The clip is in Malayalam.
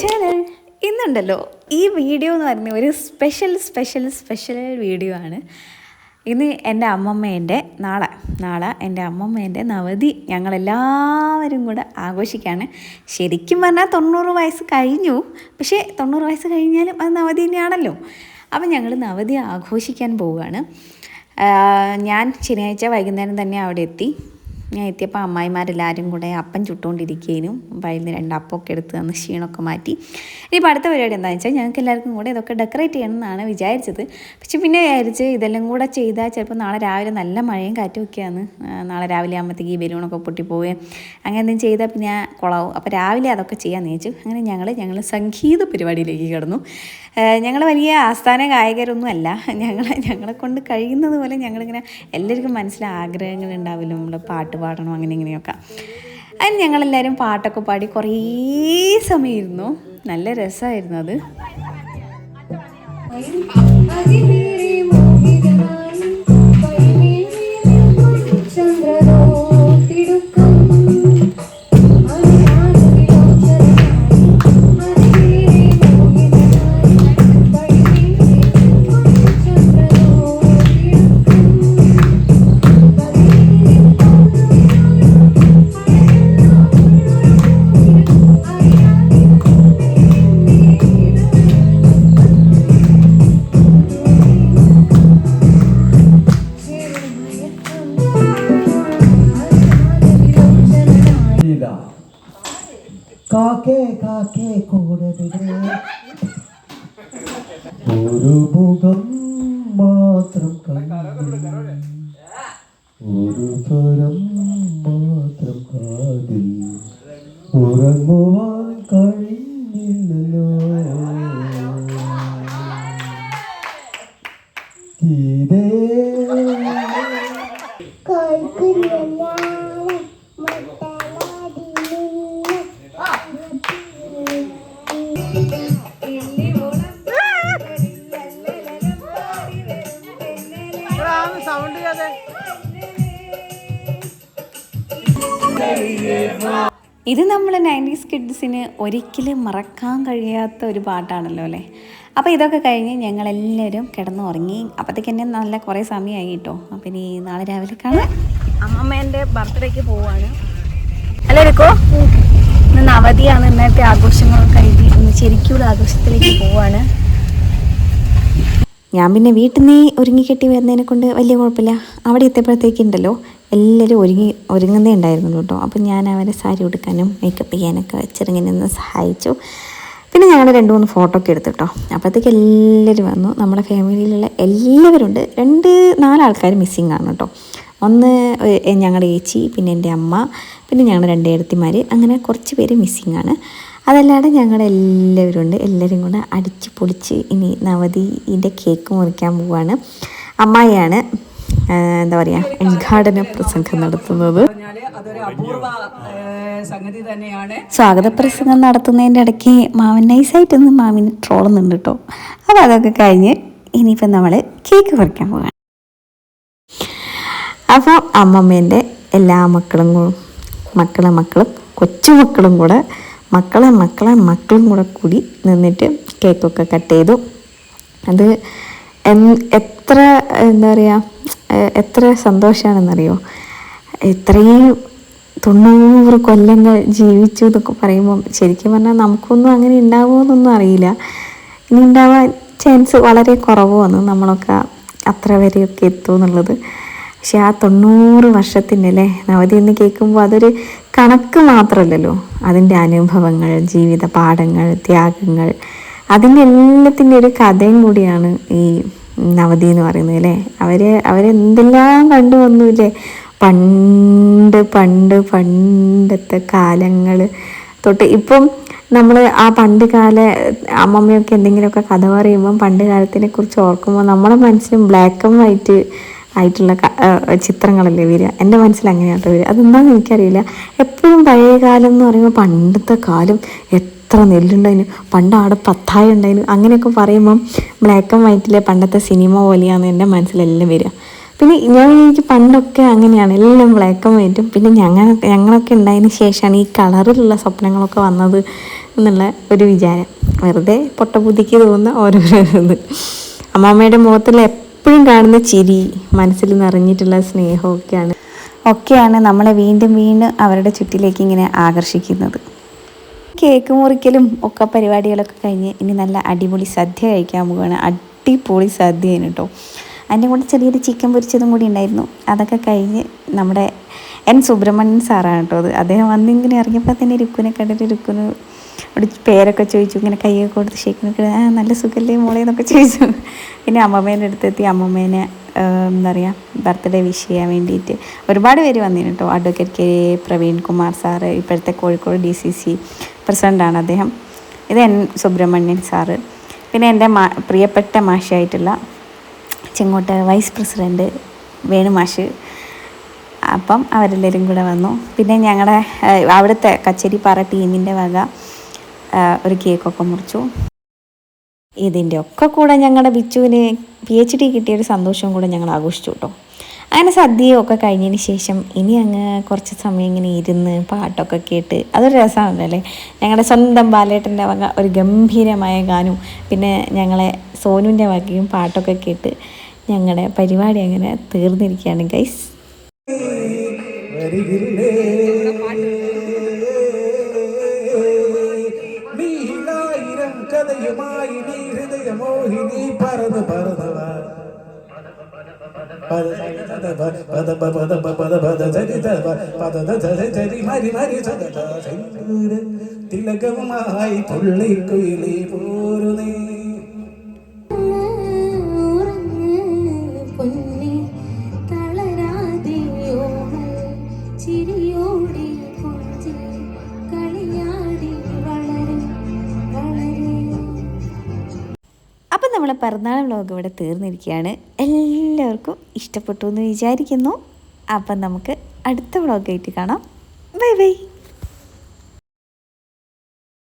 ചാനൽ. ഇന്നുണ്ടല്ലോ ഈ വീഡിയോ എന്ന് പറഞ്ഞ ഒരു സ്പെഷ്യൽ സ്പെഷ്യൽ സ്പെഷ്യൽ വീഡിയോ ആണ്. ഇന്ന് എന്റെ അമ്മമ്മേന്റെ നാളെ. നാളെ എന്റെ അമ്മമ്മേന്റെ നവതി ഞങ്ങളെല്ലാവരും കൂടെ ആഘോഷിക്കുകയാണ് ശരിക്കും പറഞ്ഞാൽ തൊണ്ണൂറ് വയസ്സ് കഴിഞ്ഞു. പക്ഷേ തൊണ്ണൂറ് വയസ്സ് കഴിഞ്ഞാലും അത് നവതി തന്നെയാണല്ലോ. അപ്പം ഞങ്ങൾ നവതി ആഘോഷിക്കാൻ പോവുകയാണ്. ഞാൻ ശനിയാഴ്ച വൈകുന്നേരം തന്നെ അവിടെ എത്തി. ഞാൻ എത്തിയപ്പോൾ അമ്മായിമാരെല്ലാവരും കൂടെ അപ്പം ചുട്ടുകൊണ്ടിരിക്കുകയും വയലിന് രണ്ട് അപ്പമൊക്കെ എടുത്ത് തന്ന് ക്ഷീണമൊക്കെ മാറ്റി. ഇനിയിപ്പോൾ അടുത്ത പരിപാടി എന്താണെന്ന് വെച്ചാൽ ഞങ്ങൾക്ക് എല്ലാവർക്കും കൂടെ ഇതൊക്കെ ഡെക്കറേറ്റ് ചെയ്യണം എന്നാണ് വിചാരിച്ചത്. പക്ഷെ പിന്നെ വിചാരിച്ച് ഇതെല്ലാം കൂടെ ചെയ്താൽ ചിലപ്പോൾ നാളെ രാവിലെ നല്ല മഴയും കാറ്റും ഒക്കെയാണ്. നാളെ രാവിലെ ആകുമ്പോഴത്തേക്ക് ഈ ബലൂണൊക്കെ പൊട്ടിപ്പോവുകയും അങ്ങനെ എന്തെങ്കിലും ചെയ്താൽ പിന്നെ കുളവും. അപ്പോൾ രാവിലെ അതൊക്കെ ചെയ്യാൻ വെച്ചു അങ്ങനെ ഞങ്ങൾ ഞങ്ങൾ സംഗീത പരിപാടിയിലേക്ക് കിടന്നു. ഞങ്ങൾ വലിയ ആസ്ഥാന ഗായകരൊന്നും അല്ല. ഞങ്ങൾ ഞങ്ങളെ കൊണ്ട് കഴിയുന്നത് പോലെ ഞങ്ങളിങ്ങനെ എല്ലാവർക്കും മനസ്സിലാഗ്രഹങ്ങൾ ഉണ്ടാവില്ല നമ്മൾ പാട്ട് പാടണം അങ്ങനെ ഇങ്ങനെയൊക്കെ അതിന് ഞങ്ങളെല്ലാവരും പാട്ടൊക്കെ പാടി കുറേ സമയം ഇരുന്നു നല്ല രസമായിരുന്നു അത് കാക്കേ കാക്കേ കൂടരുതേ ഒരു മുഖം മാത്രം ഒരു തരം മാത്രം കാതിൽ. ഉറങ്ങുവാൻ കഴിഞ്ഞില്ലല്ലോ. ഗീതേ ഇത് നമ്മൾ നയന്റീസ് കിഡ്സിന് ഒരിക്കലും മറക്കാൻ കഴിയാത്ത ഒരു പാട്ടാണല്ലോ അല്ലേ? അപ്പോൾ ഇതൊക്കെ കഴിഞ്ഞ് ഞങ്ങളെല്ലാവരും കിടന്നുറങ്ങി. അപ്പോഴത്തേക്ക് എന്നെ നല്ല കുറേ സമയമായി കേട്ടോ. അപ്പം ഇനി നാളെ രാവിലെ കാണാം. അമ്മമ്മേന്റെ ബർത്ത്ഡേക്ക് പോവാണ്. അല്ലേ എടുക്കോ ഇന്ന് അവധിയാണ് ഇന്നത്തെ ആഘോഷങ്ങളൊക്കെ കഴിഞ്ഞ് ഇന്ന് ശരിക്കുള്ള ആഘോഷത്തിലേക്ക് പോവാണ്. ഞാൻ പിന്നെ വീട്ടിൽ നിന്ന് ഒരുങ്ങിക്കെട്ടി വരുന്നതിനെ കൊണ്ട് വലിയ കുഴപ്പമില്ല. അവിടെ എത്തിയപ്പോഴത്തേക്കുണ്ടല്ലോ എല്ലാവരും ഒരുങ്ങി ഒരുങ്ങുന്നേ ഉണ്ടായിരുന്നുള്ളൂ കേട്ടോ. അപ്പം ഞാൻ അവരെ സാരി ഉടുക്കാനും മേക്കപ്പ് ചെയ്യാനൊക്കെ ചെറുങ്ങനെ ഒന്ന് സഹായിച്ചു. പിന്നെ ഞങ്ങൾ രണ്ട് മൂന്ന് ഫോട്ടോ ഒക്കെ എടുത്തു കേട്ടോ. അപ്പോഴത്തേക്ക് എല്ലാവരും വന്നു. നമ്മുടെ ഫാമിലിയിലുള്ള എല്ലാവരും ഉണ്ട്. രണ്ട് നാലാൾക്കാർ മിസ്സിങ് ആണ് കേട്ടോ. ഒന്ന് ഞങ്ങളുടെ ഏച്ചി പിന്നെ എന്റെ അമ്മ പിന്നെ ഞങ്ങളുടെ രണ്ട് എഴുത്തിമാർ അങ്ങനെ കുറച്ച് പേര് മിസ്സിങ് ആണ്. അതല്ലാതെ ഞങ്ങളെല്ലാവരും ഉണ്ട്. എല്ലാവരും കൂടെ അടിച്ച് പൊളിച്ച് ഇനി നവതിന്റെ കേക്ക് മുറിക്കാൻ പോവാണ്. അമ്മായിയാണ് എന്താ പറയുക ഉദ്ഘാടന പ്രസംഗം നടത്തുന്നത്. സ്വാഗത പ്രസംഗം നടത്തുന്നതിന്റെ ഇടയ്ക്ക് മാമൻ നൈസായിട്ടൊന്ന് മാമിന് ട്രോളുന്നുണ്ട് കേട്ടോ. അപ്പോൾ അതൊക്കെ കഴിഞ്ഞ് ഇനിയിപ്പം നമ്മൾ കേക്ക് കുറയ്ക്കാൻ പോകാം അപ്പോൾ അമ്മമ്മേന്റെ എല്ലാ മക്കളും മക്കളെ മക്കളും കൊച്ചുമക്കളും കൂടെ മക്കളെ മക്കളെ മക്കളും കൂടെ കൂടി നിന്നിട്ട് കേക്കൊക്കെ കട്ട് ചെയ്തു. അത് എത്ര എന്താ പറയുക എത്ര സന്തോഷമാണെന്നറിയോ ഇത്രയും തൊണ്ണൂറ് കൊല്ലങ്ങൾ ജീവിച്ചു എന്നൊക്കെ പറയുമ്പം ശരിക്കും പറഞ്ഞാൽ നമുക്കൊന്നും അങ്ങനെ ഉണ്ടാവുമെന്നൊന്നും അറിയില്ല. ഇനി ഉണ്ടാവാൻ ചാൻസ് വളരെ കുറവാണ് നമ്മളൊക്കെ അത്ര വരെയൊക്കെ എത്തും എന്നുള്ളത് പക്ഷെ ആ തൊണ്ണൂറ് വർഷത്തിന്റെ അല്ലേ നവതി എന്ന് കേൾക്കുമ്പോൾ അതൊരു കണക്ക് മാത്രമല്ലല്ലോ. അതിന്റെ അനുഭവങ്ങൾ ജീവിത പാഠങ്ങൾ ത്യാഗങ്ങൾ. അതിന്റെ എല്ലാത്തിന്റെ ഒരു കഥയും കൂടിയാണ് ഈ നവതി എന്ന് പറയുന്നത് അല്ലേ? അവർ അവരെന്തെല്ലാം കണ്ടു കണ്ടുവന്നില്ലേ പണ്ട് പണ്ട് പണ്ടത്തെ കാലങ്ങൾ തൊട്ട് ഇപ്പം നമ്മൾ ആ പണ്ട് കാല അമ്മമ്മയൊക്കെ എന്തെങ്കിലുമൊക്കെ കഥ പറയുമ്പം പണ്ട് കാലത്തിനെ കുറിച്ച് ഓർക്കുമ്പോൾ നമ്മുടെ മനസ്സിലും ബ്ലാക്ക് ആൻഡ് വൈറ്റ് ആയിട്ടുള്ള ചിത്രങ്ങളല്ലേ വരിക? എന്റെ മനസ്സിൽ അങ്ങനെയാട്ടോ വരിക. അതെന്താണെന്ന് എനിക്കറിയില്ല. എപ്പോഴും പഴയ കാലം എന്ന് പറയുമ്പോൾ പണ്ടത്തെ കാലം എത്ര നെല്ലുണ്ടായിരുന്നു പണ്ട് ആടെ പത്തായ ഉണ്ടായിന്. അങ്ങനെയൊക്കെ പറയുമ്പം ബ്ലാക്ക് ആൻഡ് വൈറ്റിലെ പണ്ടത്തെ സിനിമ പോലെയാണ് എന്റെ മനസ്സിലെല്ലാം വരിക. പിന്നെ ഞാൻ എനിക്ക് പണ്ടൊക്കെ അങ്ങനെയാണ്. എല്ലാം ബ്ലാക്ക് ആൻഡ് വൈറ്റും പിന്നെ ഞങ്ങൾ ഞങ്ങളൊക്കെ ഉണ്ടായതിന് ശേഷമാണ് ഈ കളറിലുള്ള സ്വപ്നങ്ങളൊക്കെ വന്നത് എന്നുള്ള ഒരു വിചാരം. വെറുതെ പൊട്ടബുദ്ധിക്ക് തോന്നുന്ന ഓരോരോ ഇത്. അമ്മാമ്മയുടെ മുഖത്തിൽ എപ്പോഴും കാണുന്ന ചിരി മനസ്സിൽ നിറഞ്ഞിട്ടുള്ള സ്നേഹമൊക്കെയാണ്. ഒക്കെയാണ് നമ്മളെ വീണ്ടും വീണ്ടും അവരുടെ ചുറ്റിലേക്ക് ഇങ്ങനെ ആകർഷിക്കുന്നത്. കേക്ക് മുറിക്കലും ഒക്കെ പരിപാടികളൊക്കെ കഴിഞ്ഞ് ഇനി നല്ല അടിപൊളി സദ്യ കഴിക്കാൻ പോവുകയാണ്. അടിപൊളി സദ്യയാണ് കേട്ടോ അതിന്റെ കൂടെ ചെറിയൊരു ചിക്കൻ പൊരിച്ചതും കൂടി ഉണ്ടായിരുന്നു. അതൊക്കെ കഴിഞ്ഞ് നമ്മുടെ എൻ സുബ്രഹ്മണ്യൻ സാറാണ് കേട്ടോ അത്. അദ്ദേഹം വന്നിങ്ങനെ ഇറങ്ങിയപ്പോൾ തന്നെ രുക്കുനെ കണ്ടിട്ട് രുക്കുന് ഒരു പേരൊക്കെ ചോദിച്ചു ഇങ്ങനെ കൈയൊക്കെ കൊടുത്ത് ഷേക്കിനൊക്കെ ആ നല്ല സുഖല്ലേ മോളെ? എന്നൊക്കെ ചോദിച്ചു. പിന്നെ അമ്മമ്മേന്റെ അടുത്തെത്തി. അമ്മമ്മേനെ എന്താ പറയുക ബർത്ത്ഡേ വിഷ് ചെയ്യാൻ വേണ്ടിയിട്ട് ഒരുപാട് പേര് വന്നിരുന്നു കേട്ടോ advocate K. Praveen Kumar sir ഇപ്പോഴത്തെ കോഴിക്കോട് ഡി സി സി പ്രസിഡന്റാണ് അദ്ദേഹം. ഇത് എൻ. സുബ്രഹ്മണ്യൻ സാറ് പിന്നെ എന്റെ മാ പ്രിയപ്പെട്ട മാഷായിട്ടുള്ള ചെങ്ങോട്ട വൈസ് പ്രസിഡന്റ് വേണുമാഷ് അപ്പം അവരെല്ലാവരും കൂടെ വന്നു. പിന്നെ ഞങ്ങളുടെ അവിടുത്തെ കച്ചേരിപ്പാറ ടീമിന്റെ വക. ഒരു കേക്കൊക്കെ മുറിച്ചു. ഇതിന്റെ ഒക്കെ കൂടെ ഞങ്ങളുടെ ബിച്ചുവിന് പി എച്ച് ഡി കിട്ടിയൊരു സന്തോഷവും കൂടെ ഞങ്ങൾ ആഘോഷിച്ചു കേട്ടോ. അങ്ങനെ സദ്യയൊക്കെ കഴിഞ്ഞതിന് ശേഷം ഇനി അങ്ങ് കുറച്ച് സമയം ഇങ്ങനെ ഇരുന്ന് പാട്ടൊക്കെ കേട്ട് അതൊരു രസമാണല്ലേ ഞങ്ങളുടെ സ്വന്തം ബാലേട്ടന്റെ വക ഒരു ഗംഭീരമായ ഗാനവും പിന്നെ ഞങ്ങളെ സോനുവിന്റെ വകയും പാട്ടൊക്കെ കേട്ട് ഞങ്ങളുടെ പരിപാടി അങ്ങനെ തീർന്നിരിക്കുകയാണ് ഗൈസ് മരി സദ സിന്ദൂര തിലകവുമായി പുള്ളിക്കുയിലി പോരുന്നേ നമ്മളെ പിറന്നാൾ വ്ലോഗ് ഇവിടെ തീർന്നിരിക്കുകയാണ്. എല്ലാവർക്കും ഇഷ്ടപ്പെട്ടു എന്ന് വിചാരിക്കുന്നു. അപ്പം നമുക്ക് അടുത്ത വ്ലോഗായിട്ട് കാണാം. Bye bye.